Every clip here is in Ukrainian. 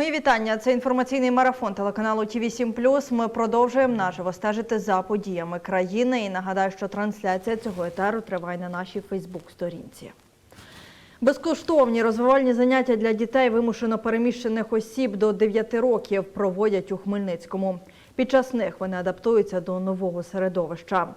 Мої вітання. Це інформаційний марафон телеканалу ТВ 7 Ми продовжуємо наживо стежити за подіями країни. І нагадаю, що трансляція цього етеру триває на нашій Фейсбук-сторінці. Безкоштовні розвивальні заняття для дітей вимушено переміщених осіб до 9 років проводять у Хмельницькому. Під час них вони адаптуються до нового середовища.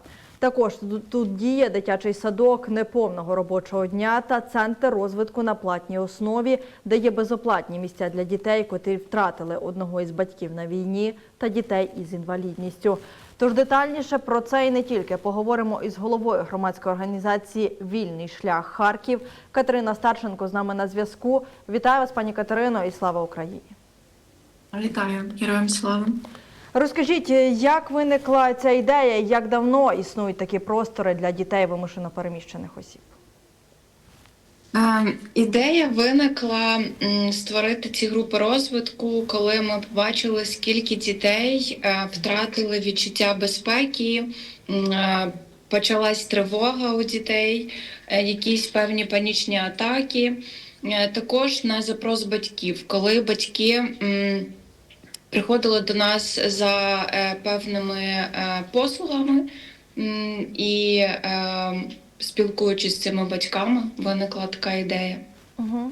Також тут- діє дитячий садок неповного робочого дня та центр розвитку на платній основі, де є безоплатні місця для дітей, котрі втратили одного із батьків на війні, та дітей із інвалідністю. Тож детальніше про це і не тільки поговоримо із головою громадської організації Вільний шлях Харків Катерина Старченко з нами на зв'язку. Вітаю вас, пані Катерино, і слава Україні. Вітаю, героям слава. Розкажіть, як виникла ця ідея, як давно існують такі простори для дітей вимушено переміщених осіб? Е, ідея виникла створити ці групи розвитку, коли ми побачили, скільки дітей е, втратили відчуття безпеки. е, Почалась тривога у дітей, е, якісь певні панічні атаки. Е, Також на запрос батьків, коли батьки приходили до нас за е, певними е, послугами і е, спілкуючись з цими батьками, виникла така ідея. Угу.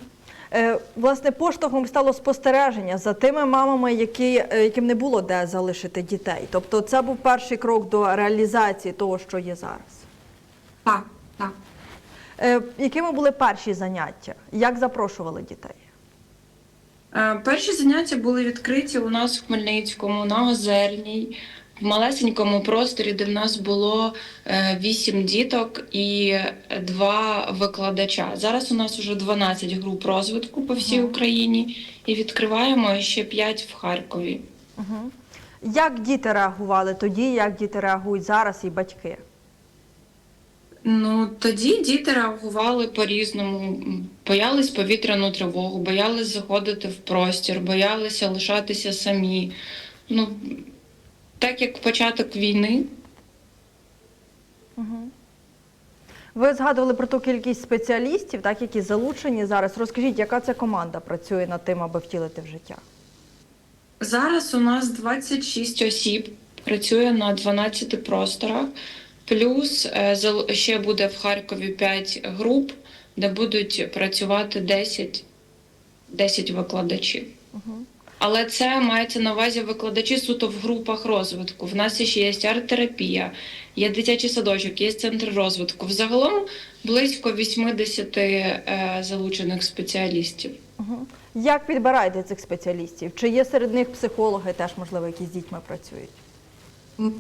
Власне, поштовхом стало спостереження за тими мамами, які, яким не було де залишити дітей. Тобто це був перший крок до реалізації того, що є зараз. Так, так. Якими були перші заняття? Як запрошували дітей? Е, Перші заняття були відкриті у нас в Хмельницькому на Озерній, в малесенькому просторі, де в нас було е, вісім діток і два викладача. Зараз у нас вже 12 груп розвитку по всій. Україні і відкриваємо ще 5 в Харкові. Як діти реагували тоді, як діти реагують зараз і батьки? Ну тоді діти реагували по-різному. Боялись повітряну тривогу, боялись заходити в простір, боялися лишатися самі. Ну так як початок війни, Угу. Ви згадували про ту кількість спеціалістів, так, які залучені зараз. Розкажіть, яка це команда працює над тим, аби втілити в життя? зараз у нас 26 осіб працює на 12 просторах. Плюс е, ще буде в Харкові 5 груп, де будуть працювати 10, 10 викладачів. Угу. Але це мається на увазі викладачі суто в групах розвитку. В нас ще є арт-терапія, є дитячий садочок, є центр розвитку. Взагалом близько 80 е, залучених спеціалістів. Угу. Як підбираєте цих спеціалістів? Чи є серед них психологи, теж можливо, які з дітьми працюють?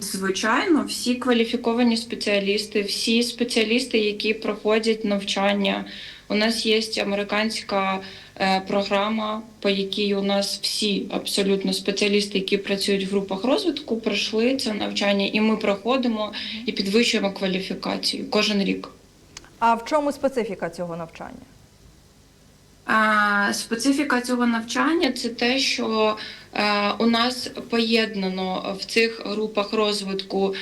Звичайно, всі кваліфіковані спеціалісти, всі спеціалісти, які проходять навчання. У нас є американська е, програма, по якій у нас всі абсолютно спеціалісти, які працюють в групах розвитку, пройшли це навчання, і ми проходимо і підвищуємо кваліфікацію кожен рік. А в чому специфіка цього навчання? Специфіка цього навчання це те, що е, у нас поєднано в цих групах розвитку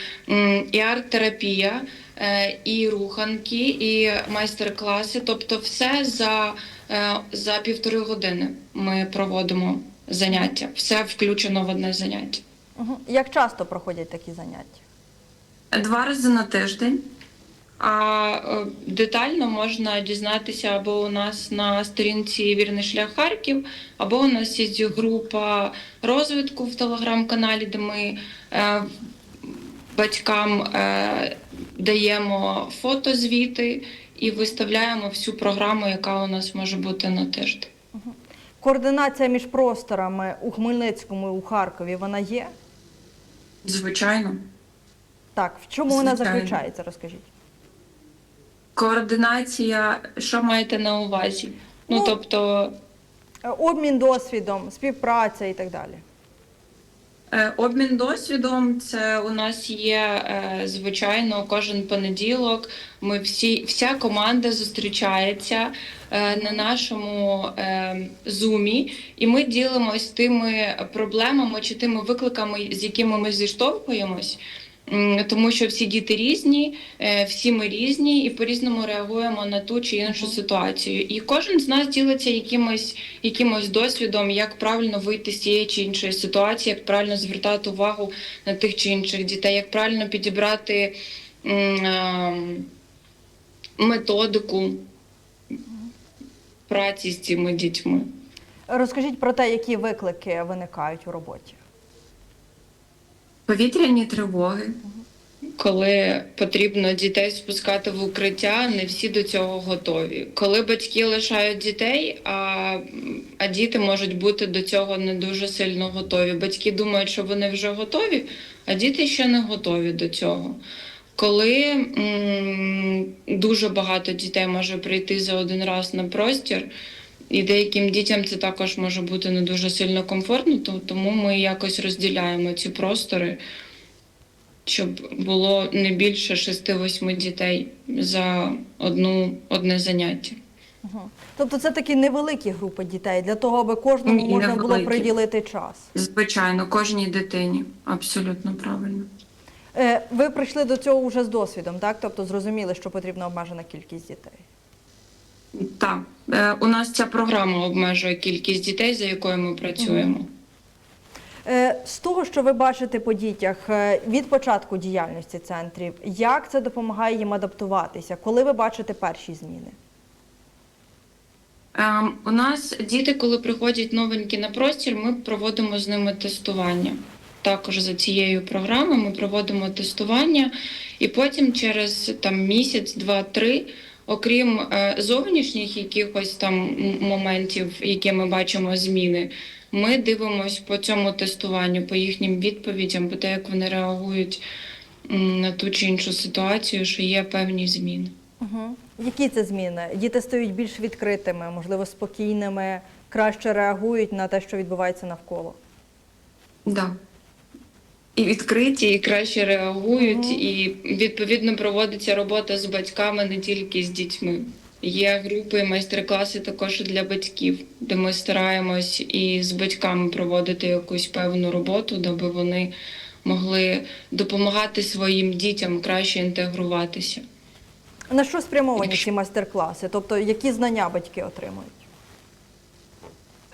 і арт-терапія, е, і руханки, і майстер-класи. Тобто, все за, е, за півтори години ми проводимо заняття. Все включено в одне заняття. Як часто проходять такі заняття? Два рази на тиждень. А е, детально можна дізнатися або у нас на сторінці Вірний шлях Харків, або у нас є група розвитку в телеграм-каналі, де ми е, батькам е, даємо фотозвіти і виставляємо всю програму, яка у нас може бути на тиждень. Координація між просторами у Хмельницькому і у Харкові вона є? Звичайно. Так, в чому вона заключається? Розкажіть. Координація, що маєте на увазі? Ну, Ну, тобто. Обмін досвідом, співпраця і так далі. Е, Обмін досвідом це у нас є е, звичайно кожен понеділок. Ми всі, вся команда зустрічається е, на нашому зумі, і ми ділимось тими проблемами чи тими викликами, з якими ми зіштовхуємось. Тому що всі діти різні, е, всі ми різні і по-різному реагуємо на ту чи іншу ситуацію. І кожен з нас ділиться якимось, якимось досвідом, як правильно вийти з цієї чи іншої ситуації, як правильно звертати увагу на тих чи інших дітей, як правильно підібрати ем, методику праці з цими дітьми. Розкажіть про те, які виклики виникають у роботі. Повітряні тривоги. Коли потрібно дітей спускати в укриття, не всі до цього готові. Коли батьки лишають дітей, а, а діти можуть бути до цього не дуже сильно готові. Батьки думають, що вони вже готові, а діти ще не готові до цього. Коли м, дуже багато дітей може прийти за один раз на простір, і деяким дітям це також може бути не дуже сильно комфортно, тому ми якось розділяємо ці простори, щоб було не більше 6-8 дітей за одну, одне заняття. Угу. Тобто це такі невеликі групи дітей для того, аби кожному Ні, можна було приділити час. Звичайно, кожній дитині. Абсолютно правильно. Е, Ви прийшли до цього вже з досвідом, так? Тобто зрозуміли, що потрібна обмежена кількість дітей. Так, е, у нас ця програма обмежує кількість дітей, за якою ми працюємо. Е, З того, що ви бачите по дітях е, від початку діяльності центрів, як це допомагає їм адаптуватися? Коли ви бачите перші зміни? Ем, у нас діти, коли приходять новенькі на простір, ми проводимо з ними тестування. Також за цією програмою ми проводимо тестування, і потім через там місяць, два-три, окрім е, зовнішніх якихось там моментів, які ми бачимо зміни, ми дивимося по цьому тестуванню, по їхнім відповідям, по те, як вони реагують на ту чи іншу ситуацію, що є певні зміни. Угу. Які це зміни? Діти стають більш відкритими, можливо, спокійними, краще реагують на те, що відбувається навколо. Да. І відкриті, і краще реагують, Мгм. і відповідно проводиться робота з батьками не тільки з дітьми. Є групи і майстер-класи також для батьків, де ми стараємось і з батьками проводити якусь певну роботу, аби вони могли допомагати своїм дітям краще інтегруватися. На що спрямовані ці майстер-класи? Тобто, які знання батьки отримують?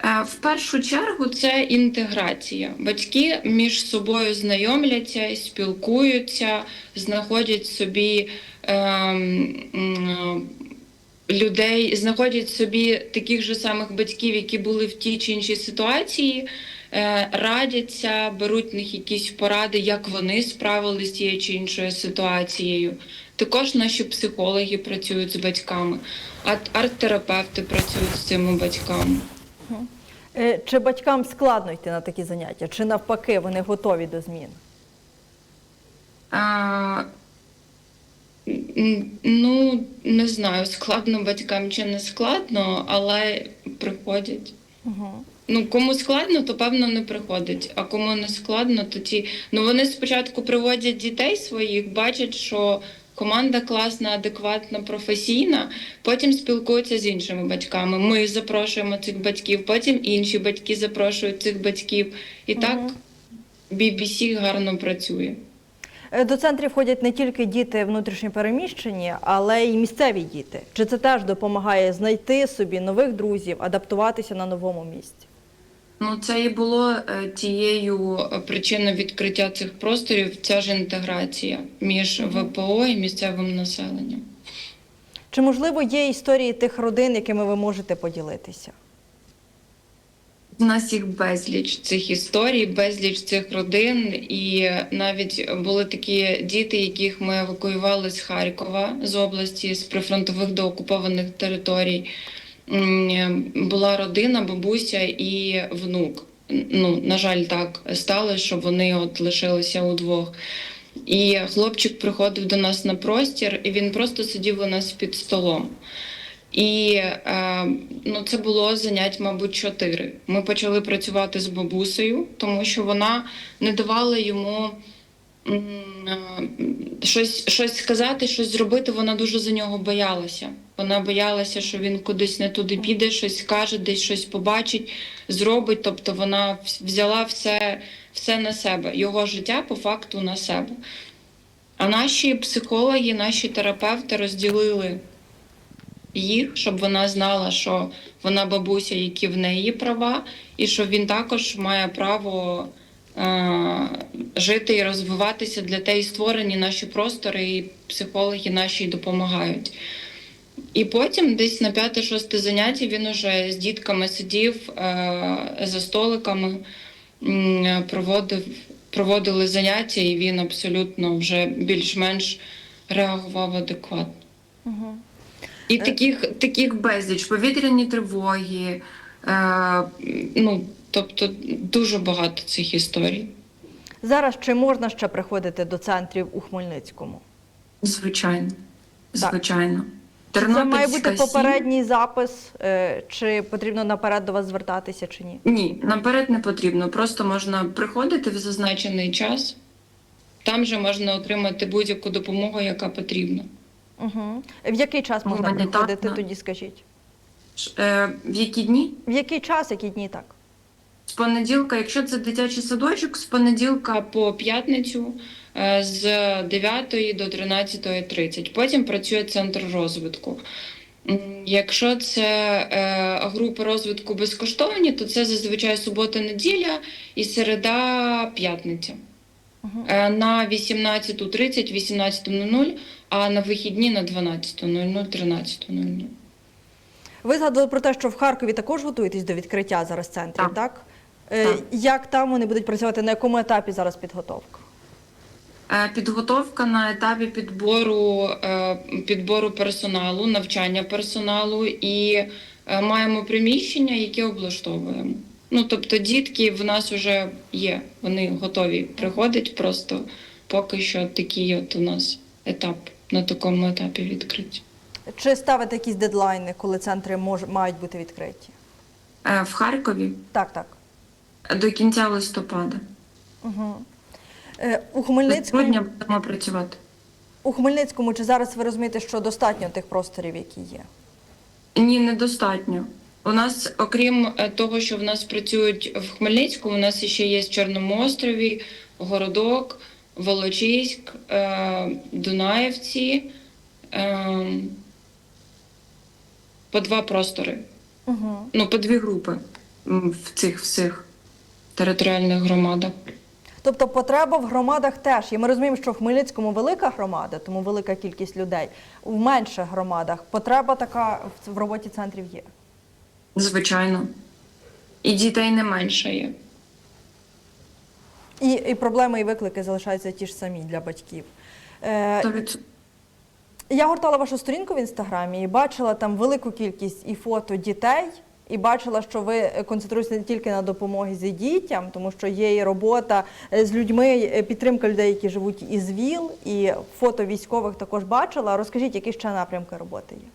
Е, В першу чергу це інтеграція. Батьки між собою знайомляться, спілкуються, знаходять собі ем, людей, знаходять собі таких же самих батьків, які були в тій чи іншій ситуації, е, радяться, беруть в них якісь поради, як вони справилися з тією чи іншою ситуацією. Також наші психологи працюють з батьками, арт- арт-терапевти працюють з цими батьками. Е, Чи батькам складно йти на такі заняття, чи навпаки вони готові до змін? А, ну, не знаю, складно батькам чи не складно, але приходять. Угу. Ну, кому складно, то певно не приходить. А кому не складно, то ті. Ну вони спочатку приводять дітей своїх, бачать, що команда класна, адекватна, професійна. Потім спілкуються з іншими батьками. Ми запрошуємо цих батьків, потім інші батьки запрошують цих батьків. І так Мгм. BBC гарно працює. Е, До центрів ходять не тільки діти внутрішньопереміщені, але й місцеві діти. Чи це теж допомагає знайти собі нових друзів, адаптуватися на новому місці? Ну, це і було е, тією е, причиною відкриття цих просторів, ця ж інтеграція між ВПО і місцевим населенням. Чи можливо є історії тих родин, якими ви можете поділитися? У нас їх безліч цих історій, безліч цих родин, і навіть були такі діти, яких ми евакуювали з Харкова з області, з прифронтових до окупованих територій. Була родина, бабуся і внук. Ну, на жаль, так сталося, що вони от лишилися удвох. І хлопчик приходив до нас на простір, і він просто сидів у нас під столом. І е, ну, це було занять, мабуть, чотири. Ми почали працювати з бабусею, тому що вона не давала йому щось, щось сказати, щось зробити. Вона дуже за нього боялася. Вона боялася, що він кудись не туди піде, щось скаже, десь щось побачить, зробить. Тобто вона взяла все, все на себе, його життя по факту на себе. А наші психологи, наші терапевти розділили їх, щоб вона знала, що вона бабуся, які в неї права, і що він також має право е- жити і розвиватися для те, і створені наші простори, і психологи наші допомагають. І потім, десь на п'яте-шосте заняття, він уже з дітками сидів е- за столиками, проводив, проводили заняття, і він абсолютно вже більш-менш реагував адекватно. Угу. І Е. таких, таких безліч, повітряні тривоги, е, ну, тобто дуже багато цих історій. Зараз чи можна ще приходити до центрів у Хмельницькому? Звичайно. Так. Звичайно. Це має бути попередній запис, е, чи потрібно наперед до вас звертатися, чи ні? Ні, наперед не потрібно. Просто можна приходити в зазначений час. Там же можна отримати будь-яку допомогу, яка потрібна. Угу. В який час можна Гуманітарна. приходити, тоді скажіть? Е, в які дні? В який час, які дні так? З понеділка, якщо це дитячий садочок, з понеділка по п'ятницю е, з 9 до 13.30. Потім працює центр розвитку. Якщо це е, групи розвитку безкоштовні, то це зазвичай субота-неділя і середа-п'ятниця. Угу. Е, на 18.30, 18.00, а на вихідні на 12.00, 13.00. Ви згадували про те, що в Харкові також готуєтесь до відкриття зараз центрів, так? Так. Е, Так. Як там вони будуть працювати? На якому етапі зараз підготовка? Е, Підготовка на етапі підбору, е, підбору персоналу, навчання персоналу і маємо приміщення, яке облаштовуємо. Ну тобто дітки в нас вже є, вони готові приходять, просто поки що такий от у нас етап на такому етапі відкриті. Чи ставите якісь дедлайни, коли центри мож, мають бути відкриті? В Харкові Так, так. До кінця листопада. Угу. Е, у, Хмельницькому, грудня будемо працювати. у Хмельницькому чи зараз ви розумієте, що достатньо тих просторів, які є? Ні, недостатньо. У нас, окрім е, того, що в нас працюють в Хмельницькому, у нас ще є в Чорному острові, Городок, Волочиськ, е, Дунаєвці. Е, по два простори. Угу. Ну, по дві групи м, в цих всіх територіальних громадах. Тобто потреба в громадах теж є. Ми розуміємо, що в Хмельницькому велика громада, тому велика кількість людей. В менших громадах потреба така в- роботі центрів є. Звичайно. І дітей не менше є. І, і проблеми і виклики залишаються ті ж самі для батьків. Е, 100%. я гортала вашу сторінку в інстаграмі і бачила там велику кількість і фото дітей, і бачила, що ви концентруєтеся не тільки на допомозі дітям, тому що є і робота е, з людьми, е, підтримка людей, які живуть із ВІЛ, і фото військових також бачила. Розкажіть, які ще напрямки роботи є?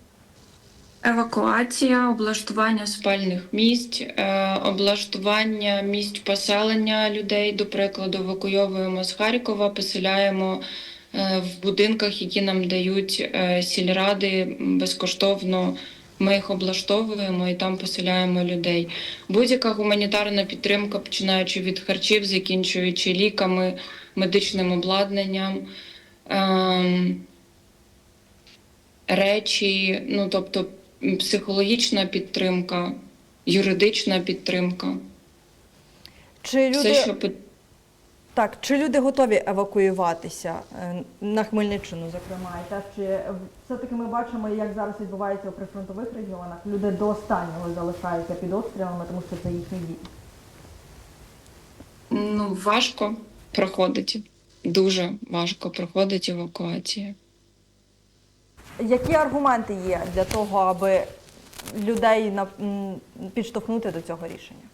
Евакуація, облаштування спальних місць, е, облаштування місць поселення людей. До прикладу, евакуйовуємо з Харкова, поселяємо в будинках, які нам дають сільради безкоштовно. Ми їх облаштовуємо і там поселяємо людей. Будь-яка гуманітарна підтримка, починаючи від харчів, закінчуючи ліками, медичним обладнанням. ем, речі, ну тобто психологічна підтримка, юридична підтримка, Чи люди все, що так, чи люди готові евакуюватися е, на Хмельниччину, зокрема, і те, чи все-таки ми бачимо, як зараз відбувається у прифронтових регіонах. Люди до останнього залишаються під обстрілами, тому що це їхній дім. ну, важко проходить. Дуже важко проходить евакуація. Які аргументи є для того, аби людей підштовхнути до цього рішення?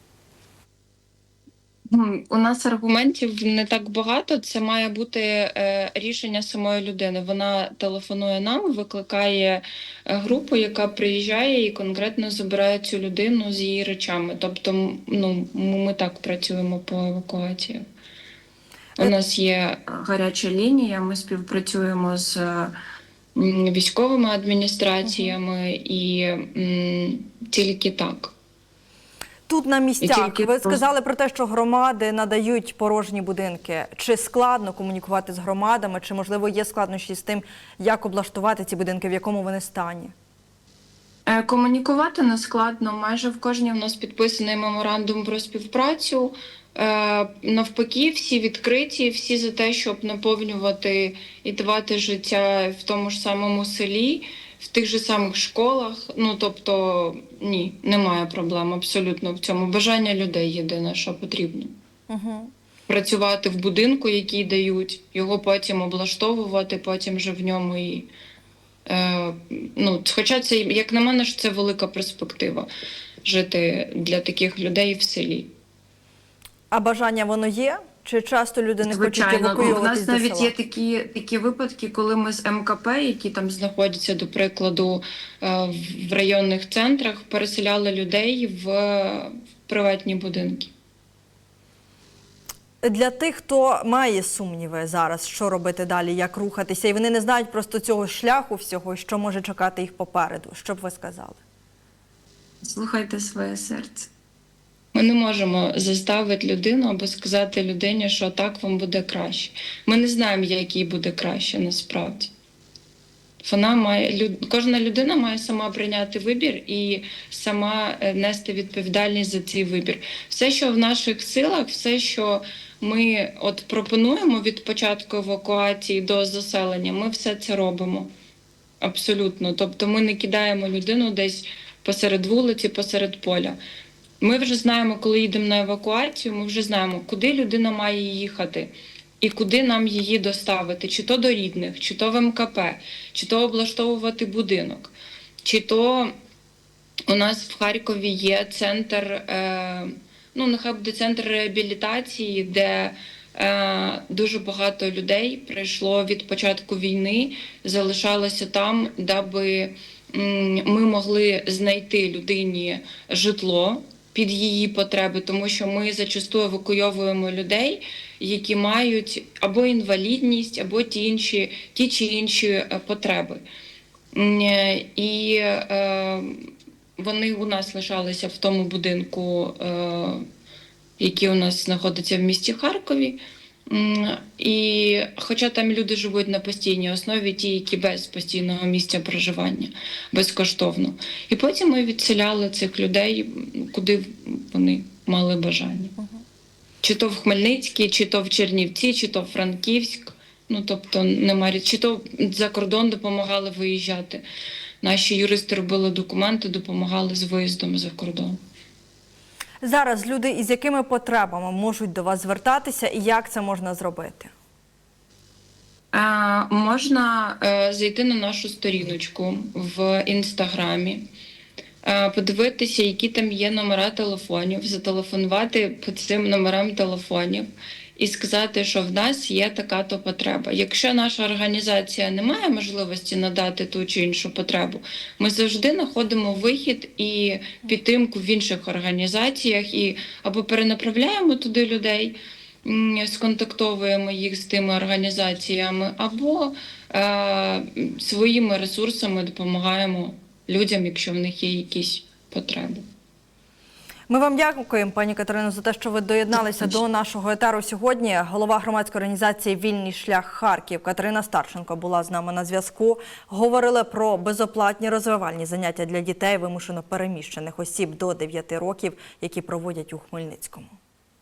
У нас аргументів не так багато. Це має бути е, рішення самої людини. Вона телефонує нам, викликає е, групу, яка приїжджає і конкретно забирає цю людину з її речами. Тобто, ну ми так працюємо по евакуації. У Е, нас є гаряча лінія. Ми співпрацюємо з військовими адміністраціями і м, тільки так. Тут на місцях ви просто- сказали про те, що громади надають порожні будинки. Чи складно комунікувати з громадами, чи можливо є складнощі з тим, як облаштувати ці будинки, в якому вони стані? Е, Комунікувати не складно. Майже в кожній в нас підписаний меморандум про співпрацю. Е, Навпаки, всі відкриті, всі за те, щоб наповнювати і давати життя в тому ж самому селі, в тих же самих школах. Ну тобто, ні, немає проблем абсолютно в цьому. Бажання людей єдине, що потрібно. Угу. Працювати в будинку, який дають, його потім облаштовувати, потім вже в ньому і. Е, ну, хоча це, як на мене, це велика перспектива жити для таких людей в селі. А бажання воно є? Чи часто люди не хочуть Звичайно, у нас навіть є такі, такі випадки, коли ми з МКП, які там знаходяться, до прикладу, е, в районних центрах, переселяли людей в приватні будинки. Для тих, хто має сумніви зараз, що робити далі, як рухатися, і вони не знають просто цього шляху всього, що може чекати їх попереду. Що б ви сказали? Слухайте своє серце. Ми не можемо заставити людину або сказати людині, що так вам буде краще. Ми не знаємо, як їй буде краще насправді. Вона має люд- кожна людина має сама прийняти вибір і сама е, нести відповідальність за цей вибір. Все, що в наших силах, все, що ми от пропонуємо від початку евакуації до заселення, ми все це робимо. Абсолютно. Тобто ми не кидаємо людину десь посеред вулиці, посеред поля. Ми вже знаємо, коли їдемо на евакуацію, ми вже знаємо, куди людина має їхати і куди нам її доставити, чи то до рідних, чи то в МКП, чи то облаштовувати будинок, чи то у нас в Харкові є центр, е, ну нехай буде центр реабілітації, де е, дуже багато людей прийшло від початку війни, залишалося там, даби ми могли знайти людині житло під її потреби, тому що ми зачасту евакуйовуємо людей, які мають або інвалідність, або ті інші, ті чи інші е, потреби. Е, І е, вони у нас лишалися в тому будинку, е, який у нас знаходиться в місті Харкові. І хоча там люди живуть на постійній основі, ті, які без постійного місця проживання, безкоштовно. І потім ми відселяли цих людей, куди вони мали бажання. Чи то в Хмельницький, чи то в Чернівці, чи то в Франківськ. Ну тобто немає, чи то за кордон допомагали виїжджати. Наші юристи робили документи, допомагали з виїздом за кордон. Зараз люди із якими потребами можуть до вас звертатися і як це можна зробити? Можна е, зайти на нашу сторіночку в інстаграмі, е, подивитися, які там є номера телефонів, зателефонувати по цим номерам телефонів і сказати, що в нас є така то потреба. Якщо наша організація не має можливості надати ту чи іншу потребу, ми завжди знаходимо вихід і підтримку в інших організаціях і або перенаправляємо туди людей сконтактовуємо їх з тими організаціями, або е, своїми ресурсами допомагаємо людям, якщо в них є якісь потреби. Ми вам дякуємо, пані Катерино, за те, що ви доєдналися до нашого етеру сьогодні. Голова громадської організації Вільний шлях Харків Катерина Старченко була з нами на зв'язку. Говорили про безоплатні розвивальні заняття для дітей, вимушено переміщених осіб до 9 років, які проводять у Хмельницькому.